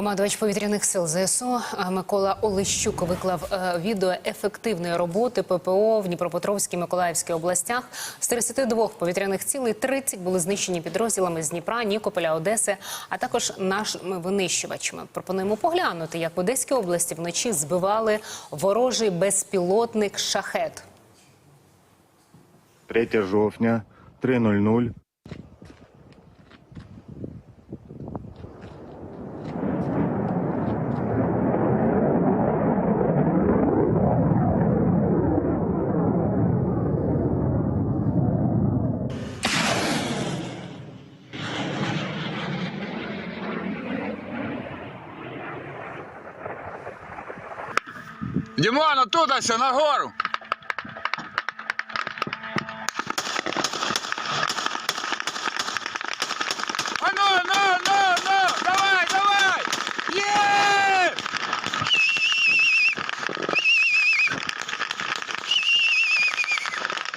Командувач повітряних сил ЗСУ е, Микола Олещук виклав е, відео ефективної роботи ППО в Дніпропетровській Миколаївській областях. З 32 повітряних цілей 30 були знищені підрозділами з Дніпра, Нікополя, Одеси, а також нашими винищувачами. Пропонуємо поглянути, як в Одеській області вночі збивали ворожий безпілотник шахет. 3 жовтня, 3.00. Дімон, оттуда на нагору.